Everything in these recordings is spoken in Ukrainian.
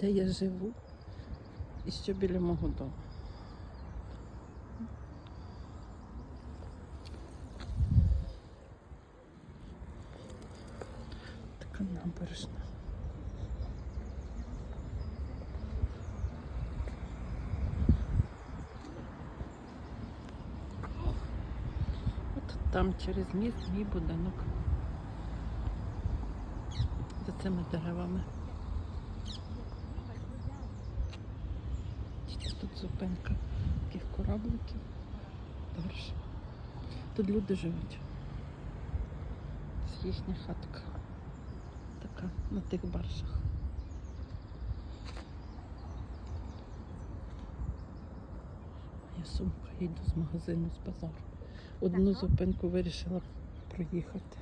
де я живу і що біля мого дому. Така набережна. От там через міст мій будинок. За цими деревами. Тут зупинка таких корабликів. Барж. Тут люди живуть. Це їхня хатка. Така на тих баржах. Я сумка йду з магазину з базару. Одну зупинку вирішила проїхати.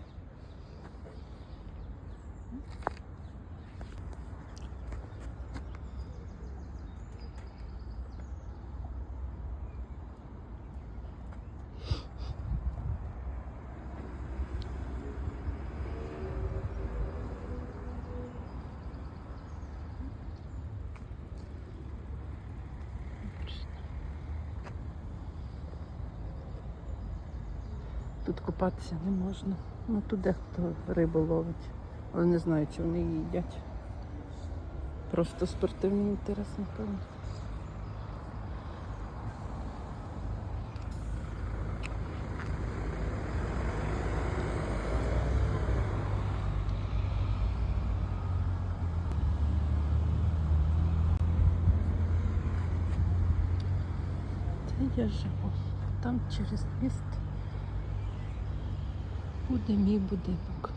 Тут купатися не можна. Ну тут дехто рибу ловить. Але не знаю, чи вони її їдять. Просто спортивний інтерес, напевно. Де я живу? Там через міст буде мій будинок.